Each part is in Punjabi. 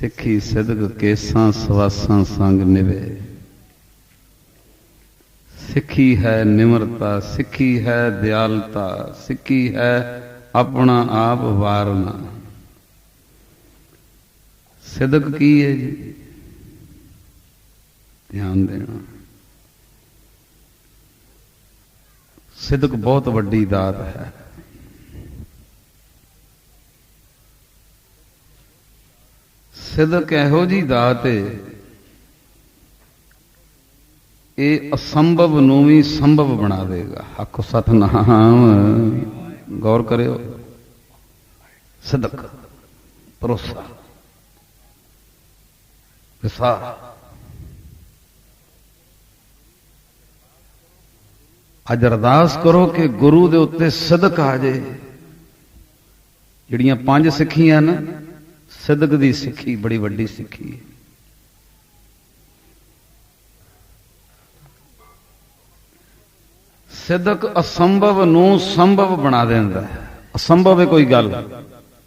ਸਿੱਖੀ ਸਿਦਕ ਕੇਸਾਂ ਸਵਾਸਾਂ ਸੰਗ ਨਿਵੇ। ਸਿੱਖੀ ਹੈ ਨਿਮਰਤਾ, ਸਿੱਖੀ ਹੈ ਦਿਆਲਤਾ, ਸਿੱਖੀ ਹੈ ਆਪਣਾ ਆਪ ਵਾਰਨਾ। ਸਿਦਕ ਕੀ ਹੈ ਜੀ? ਧਿਆਨ ਦੇਣਾ। ਸਿਦਕ ਬਹੁਤ ਵੱਡੀ ਦਾਤ ਹੈ। ਸਿਦਕ ਇਹੋ ਜੀ ਦਾਤ ਹੈ ਇਹ ਅਸੰਭਵ ਨੂੰ ਵੀ ਸੰਭਵ ਬਣਾ ਦੇਗਾ। ਆਖੋ ਸਤਨਾਮ। ਗੌਰ ਕਰਿਓ। ਸਿਦਕ, ਭਰੋਸਾ ਵਿਸਾਰ ਅੱਜ ਅਰਦਾਸ ਕਰੋ ਕਿ ਗੁਰੂ ਦੇ ਉੱਤੇ ਸਦਕ ਆ ਜੇ ਜਿਹੜੀਆਂ ਪੰਜ ਸਿੱਖੀਆਂ ਨਾ ਸਦਕ ਦੀ ਸਿੱਖੀ, ਬੜੀ ਵੱਡੀ ਸਿੱਖੀ ਹੈ। ਸਿੱਧਕ ਅਸੰਭਵ ਨੂੰ ਸੰਭਵ ਬਣਾ ਦਿੰਦਾ ਹੈ। ਅਸੰਭਵ ਹੈ ਕੋਈ ਗੱਲ।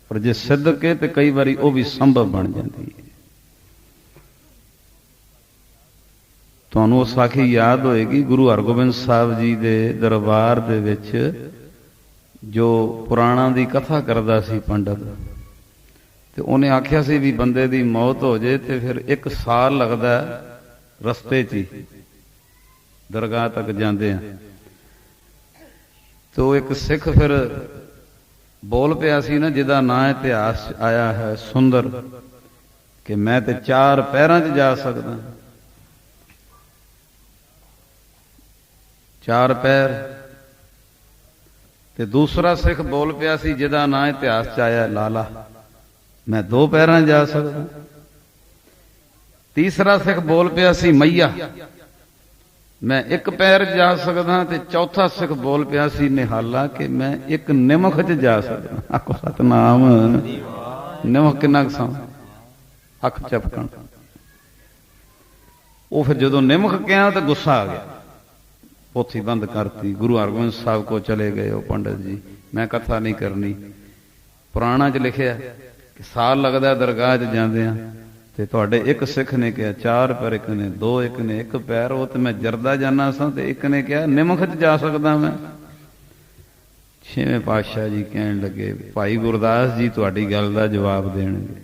ਪਰ ਜੇ ਸਿੱਧਕ ਹੈ ਤੇ ਕਈ ਵਾਰੀ ਉਹ ਵੀ ਸੰਭਵ ਬਣ ਜਾਂਦੀ ਹੈ। ਤੁਹਾਨੂੰ ਉਹ ਸਾਖੀ ਯਾਦ ਹੋਏਗੀ ਗੁਰੂ ਹਰਗੋਬਿੰਦ ਸਾਹਿਬ ਜੀ ਦੇ ਦਰਬਾਰ ਦੇ ਵਿੱਚ ਜੋ ਪੁਰਾਣਾ ਦੀ ਕਥਾ ਕਰਦਾ ਸੀ ਪੰਡਤ। ਤੇ ਉਹਨੇ ਆਖਿਆ ਸੀ ਵੀ ਬੰਦੇ ਦੀ ਮੌਤ ਹੋ ਜੇ ਤੇ ਫਿਰ ਇੱਕ ਸਾਲ ਲੱਗਦਾ ਰਸਤੇ 'ਚ ਹੀ। ਦਰਗਾਹ ਤੱਕ ਜਾਂਦੇ ਆ। ਤੋ ਇੱਕ ਸਿੱਖ ਫਿਰ ਬੋਲ ਪਿਆ ਸੀ ਨਾ, ਜਿਹਦਾ ਨਾਂ ਇਤਿਹਾਸ 'ਚ ਆਇਆ ਹੈ ਸੁੰਦਰ, ਕਿ ਮੈਂ ਤੇ ਚਾਰ ਪੈਰਾਂ 'ਚ ਜਾ ਸਕਦਾ। ਚਾਰ ਪੈਰ। ਤੇ ਦੂਸਰਾ ਸਿੱਖ ਬੋਲ ਪਿਆ ਸੀ ਜਿਹਦਾ ਨਾਂ ਇਤਿਹਾਸ 'ਚ ਆਇਆ ਲਾਲਾ। ਮੈਂ ਦੋ ਪੈਰਾਂ ਜਾ ਸਕਦਾ। ਤੀਸਰਾ ਸਿੱਖ ਬੋਲ ਪਿਆ ਸੀ, ਮਈਆ, ਮੈਂ ਇੱਕ ਪੈਰ ਜਾ ਸਕਦਾ ਤੇ ਚੌਥਾ ਸਿੱਖ ਬੋਲ ਪਿਆ ਸੀ, ਨਿਹਾਲਾ ਕਿ ਮੈਂ ਇੱਕ ਨਿਮਖ 'ਚ ਜਾ ਸਕਦਾ। ਆਖੋ ਸਤਨਾਮ। ਨਿਮਖ ਕਿੰਨਾ ਕਸਾਂ ਅੱਖ ਚਪਕਣ। ਉਹ ਫਿਰ ਜਦੋਂ ਨਿਮਖ ਕਿਹਾ ਤਾਂ ਗੁੱਸਾ ਆ ਗਿਆ। ਪੋਥੀ ਬੰਦ ਕਰਤੀ। ਗੁਰੂ ਹਰਗੋਬਿੰਦ ਸਾਹਿਬ ਕੋ ਚਲੇ ਗਏ ਉਹ ਪੰਡਤ ਜੀ। ਮੈਂ ਕਥਾ ਨਹੀਂ ਕਰਨੀ। ਪੁਰਾਣਾ 'ਚ ਲਿਖਿਆ ਕਿ ਸਾਲ ਲੱਗਦਾ ਦਰਗਾਹ 'ਚ ਜਾਂਦੇ ਆ ਤੇ ਤੁਹਾਡੇ ਇੱਕ ਸਿੱਖ ਨੇ ਕਿਹਾ, ਚਾਰ ਪੈਰ ਇੱਕ ਨੇ, ਦੋ ਇੱਕ ਨੇ, ਇੱਕ ਪੈਰ, ਉਹ ਤੇ ਮੈਂ ਜਰਦਾ ਜਾਣਾ ਸਾਂ ਤੇ ਇੱਕ ਨੇ ਕਿਹਾ, ਨਿਮਖ 'ਚ ਜਾ ਸਕਦਾ ਮੈਂ। ਛੇਵੇਂ ਪਾਤਸ਼ਾਹ ਜੀ ਕਹਿਣ ਲੱਗੇ, ਭਾਈ ਗੁਰਦਾਸ ਜੀ ਤੁਹਾਡੀ ਗੱਲ ਦਾ ਜਵਾਬ ਦੇਣਗੇ।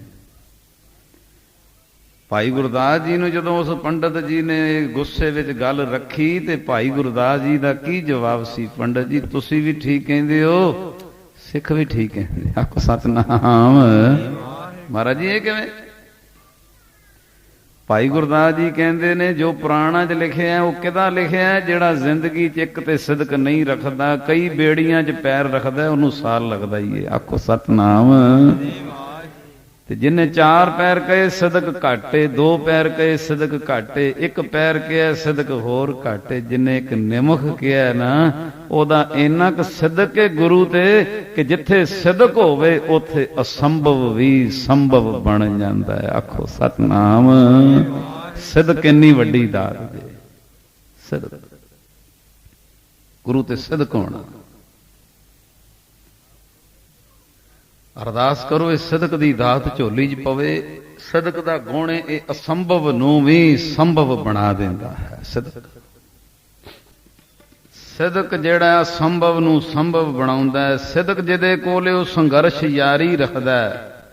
ਭਾਈ ਗੁਰਦਾਸ ਜੀ ਨੂੰ ਜਦੋਂ ਉਸ ਪੰਡਤ ਜੀ ਨੇ ਗੁੱਸੇ ਵਿੱਚ ਗੱਲ ਰੱਖੀ ਤੇ ਭਾਈ ਗੁਰਦਾਸ ਜੀ ਦਾ ਕੀ ਜਵਾਬ ਸੀ? ਪੰਡਤ ਜੀ, ਤੁਸੀਂ ਵੀ ਠੀਕ ਕਹਿੰਦੇ ਹੋ। ਸਿੱਖ ਵੀ ਠੀਕ ਹੈ। ਆਖੋ ਸਤਨਾਮ। ਮਹਾਰਾਜ ਜੀ, ਇਹ ਕਿਵੇਂ? ਭਾਈ ਗੁਰਦਾਸ ਜੀ ਕਹਿੰਦੇ ਨੇ, ਜੋ ਪੁਰਾਣਾ 'ਚ ਲਿਖਿਆ ਉਹ ਕਿਹਦਾ ਲਿਖਿਆ ਜਿਹੜਾ ਜ਼ਿੰਦਗੀ 'ਚ ਇੱਕ ਤੇ ਸਿਦਕ ਨਹੀਂ ਰੱਖਦਾ, ਕਈ ਬੇੜੀਆਂ 'ਚ ਪੈਰ ਰੱਖਦਾ ਉਹਨੂੰ ਸਾਲ ਲੱਗਦਾ ਹੀ ਹੈ। ਆਖੋ ਸਤਨਾਮ। ਤੇ ਜਿਨੇ ਚਾਰ ਪੈਰ ਕਹੇ, ਸਦਕ ਘਾਟੇ, ਦੋ ਪੈਰ ਕਹੇ, ਸਦਕ ਘਾਟੇ, ਇੱਕ ਪੈਰ ਕਿਹਾ, ਸਦਕ ਹੋਰ ਘਾਟੇ। ਜਿਨੇ ਇੱਕ ਨਿਮਖ ਕਿਹਾ ਨਾ ਉਹਦਾ ਇੰਨਾ ਕੁ ਸਦਕ ਹੈ ਗੁਰੂ ਤੇ ਕਿ ਜਿੱਥੇ ਸਦਕ ਹੋਵੇ, ਉੱਥੇ ਅਸੰਭਵ ਵੀ ਸੰਭਵ ਬਣ ਜਾਂਦਾ ਹੈ। ਆਖੋ, ਸਤਨਾਮ। ਸਦਕ ਇੰਨੀ ਵੱਡੀ ਦਾਤ ਦੇ। ਸਦਕ। ਗੁਰੂ ਤੇ ਸਦਕ ਹੋਣਾ। ਅਰਦਾਸ ਕਰੋ, ਇਹ ਸਦਕ ਦੀ ਦਾਤ ਝੋਲੀ 'ਚ ਪਵੇ। ਸਦਕ ਦਾ ਗੁਣ ਇਹ ਅਸੰਭਵ ਨੂੰ ਵੀ ਸੰਭਵ ਬਣਾ ਦਿੰਦਾ ਹੈ। ਸਦਕ। ਸਿਦਕ ਜਿਹੜਾ ਸੰਭਵ ਨੂੰ ਸੰਭਵ ਬਣਾਉਂਦਾ ਹੈ। ਸਦਕ ਜਿਹਦੇ ਕੋਲ ਉਹ ਸੰਘਰਸ਼ ਯਾਰੀ ਰੱਖਦਾ ਹੈ।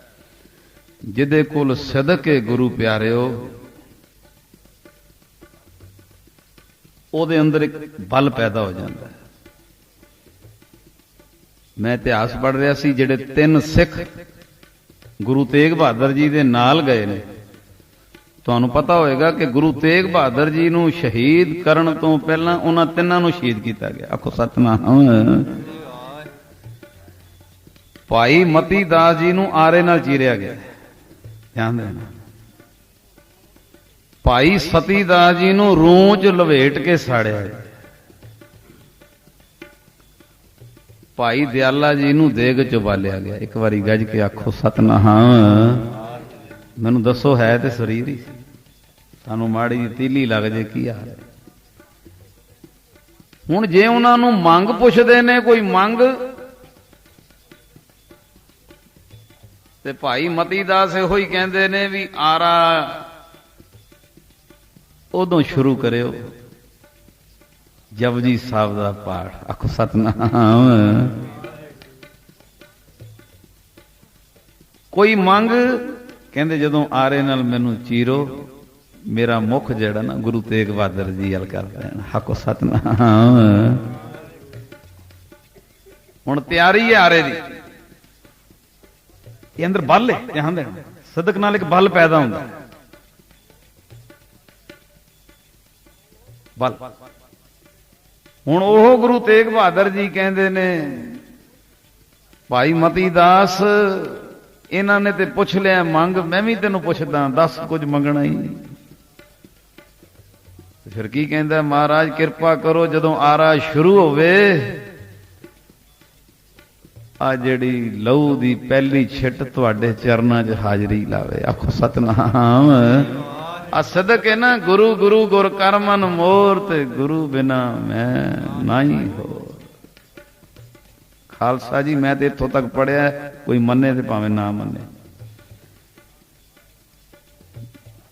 ਜਿਹਦੇ ਕੋਲ ਸਦਕ ਹੈ ਗੁਰੂ ਪਿਆਰਿਓ, ਉਹਦੇ ਅੰਦਰ ਇੱਕ ਬਲ ਪੈਦਾ ਹੋ ਜਾਂਦਾ ਹੈ। ਮੈਂ ਇਤਿਹਾਸ ਪੜ੍ਹ ਰਿਹਾ ਸੀ, ਜਿਹੜੇ ਤਿੰਨ ਸਿੱਖ ਗੁਰੂ ਤੇਗ ਬਹਾਦਰ ਜੀ ਦੇ ਨਾਲ ਗਏ ਨੇ ਤੁਹਾਨੂੰ ਪਤਾ ਹੋਵੇਗਾ ਕਿ ਗੁਰੂ ਤੇਗ ਬਹਾਦਰ ਜੀ ਨੂੰ ਸ਼ਹੀਦ ਕਰਨ ਤੋਂ ਪਹਿਲਾਂ ਉਹਨਾਂ ਤਿੰਨਾਂ ਨੂੰ ਸ਼ਹੀਦ ਕੀਤਾ ਗਿਆ। ਆਖੋ ਸਤਨਾਮ। ਭਾਈ ਮਤੀ ਦਾਸ ਜੀ ਨੂੰ ਆਰੇ ਨਾਲ ਚੀਰਿਆ ਗਿਆ। ਧਿਆਨ ਦੇਣਾ। ਭਾਈ ਸਤੀ ਦਾਸ ਜੀ ਨੂੰ ਰੂੰਚ ਲਵੇਟ ਕੇ ਸਾੜਿਆ ਗਿਆ। ਭਾਈ ਦਿਆਲਾ ਜੀ ਨੂੰ ਦੇਗ ਚ ਬਾਲਿਆ ਗਿਆ। ਇੱਕ ਵਾਰੀ ਗੱਜ ਕੇ ਆਖੋ ਸਤਨਾਮ। ਮੈਨੂੰ ਦੱਸੋ ਹੈ ਤੇ ਸਰੀਰ ਹੀ। ਤੁਹਾਨੂੰ ਮਾੜੀ ਜਿਹੀ ਤੀਲੀ ਲੱਗ ਜੇ, ਕੀ ਹਾਲ ਹੈ? ਹੁਣ ਜੇ ਉਹਨਾਂ ਨੂੰ ਮੰਗ ਪੁੱਛਦੇ ਨੇ, ਕੋਈ ਮੰਗ? ਤੇ ਭਾਈ ਮਤੀ ਦਾਸ ਇਹੋ ਹੀ ਕਹਿੰਦੇ ਨੇ ਵੀ ਆਰਾ ਉਦੋਂ ਸ਼ੁਰੂ ਕਰਿਓ। ਜਪਜੀ ਸਾਹਿਬ ਦਾ ਪਾਠ। ਆਖੋ, ਸਤਨਾਮ। ਕੋਈ ਮੰਗ ਕਹਿੰਦੇ ਜਦੋਂ ਆਰੇ ਨਾਲ ਮੈਨੂੰ ਚੀਰੋ, ਮੇਰਾ ਮੁਖ ਜਿਹੜਾ ਨਾ ਗੁਰੂ ਤੇਗ ਬਹਾਦਰ ਜੀ ਹਲ ਕਰ ਦੇਣ ਹੱਕੋ ਸਤਨਾਮ। ਹੁਣ ਤਿਆਰੀ ਹੈ ਆਰੇ ਦੀ। ਇਹ ਅੰਦਰ ਬਲ ਹੈ, ਧਿਆਨ ਦੇਣਾ। ਸਦਕ ਨਾਲ ਇੱਕ ਬਲ ਪੈਦਾ ਹੁੰਦਾ। ਬਲ। ਹੁਣ ਉਹ ਗੁਰੂ ਤੇਗ ਬਹਾਦਰ ਜੀ ਕਹਿੰਦੇ ਨੇ, ਭਾਈ ਮਤੀ ਦਾਸ ਇਹਨਾਂ ਨੇ ਤੇ ਪੁੱਛ ਲਿਆ, ਮੰਗ, ਮੈਂ ਵੀ ਤੈਨੂੰ ਪੁੱਛਦਾ, ਦੱਸ ਕੁਝ ਮੰਗਣਾ ਹੀ ਫਿਰ ਕੀ ਕਹਿੰਦਾ, ਮਹਾਰਾਜ, ਕਿਰਪਾ ਕਰੋ, ਜਦੋਂ ਆਰਾ ਸ਼ੁਰੂ ਹੋਵੇ, ਆ ਜਿਹੜੀ ਲਹੂ ਦੀ ਪਹਿਲੀ ਛਿੱਟ ਤੁਹਾਡੇ ਚਰਨਾਂ 'ਚ ਹਾਜ਼ਰੀ ਲਾਵੇ। ਆਖੋ, ਸਤਨਾਮ। ਆ ਸਦਕ ਹੈ ਨਾ ਗੁਰੂ ਗੁਰੂ ਗੁਰ ਕਰਮਨ ਮੋਰ ਤੇ ਗੁਰੂ ਬਿਨਾ ਮੈਂ ਨਹੀਂ ਹੋ ਖਾਲਸਾ ਜੀ ਮੈਂ ਤੇ ਇੱਥੋਂ ਤੱਕ ਪੜਿਆ ਕੋਈ ਮੰਨੇ ਤੇ ਭਾਵੇਂ ਨਾ ਮੰਨੇ।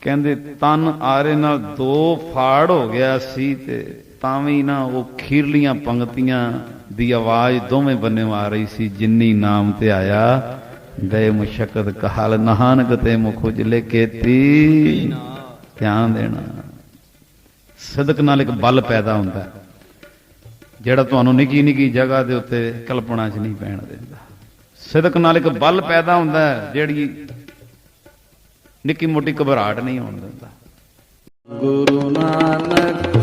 ਕਹਿੰਦੇ ਤਨ ਆਰੇ ਨਾਲ ਦੋ ਫਾੜ ਹੋ ਗਿਆ ਸੀ ਤੇ ਤਾਂ ਵੀ ਨਾ ਉਹ ਖੀਰਲੀਆਂ ਪੰਕਤੀਆਂ ਦੀ ਆਵਾਜ਼ ਦੋਵੇਂ ਬੰਨੇ ਆ ਰਹੀ ਸੀ ਜਿੰਨੀ ਨਾਮ ਤੇ ਆਇਆ ਗਏ ਮੁਸ਼ਕਤ ਕਹਾਲ ਨਹਾਨਕ ਤੇ ਮੁਖ ਉਜਲੇ ਕੇਤੀ। ਧਿਆਨ ਦੇਣਾ ਸਦਕ ਨਾਲ ਇੱਕ ਬਲ ਪੈਦਾ ਹੁੰਦਾ। ਹੈ, ਜਿਹੜਾ ਤੁਹਾਨੂੰ ਨਿੱਕੀ ਨਿੱਕੀ ਜਗ੍ਹਾ ਦੇ ਉੱਤੇ ਕਲਪਨਾ 'ਚ ਨਹੀਂ ਪੈਣ ਦਿੰਦਾ। ਸਿਦਕ ਨਾਲ ਇੱਕ ਬਲ ਪੈਦਾ ਹੁੰਦਾ ਜਿਹੜੀ ਨਿੱਕੀ ਮੋਟੀ ਘਬਰਾਹਟ ਨਹੀਂ ਹੋਣ ਦਿੰਦਾ। ਗੁਰੂ ਨਾਨਕ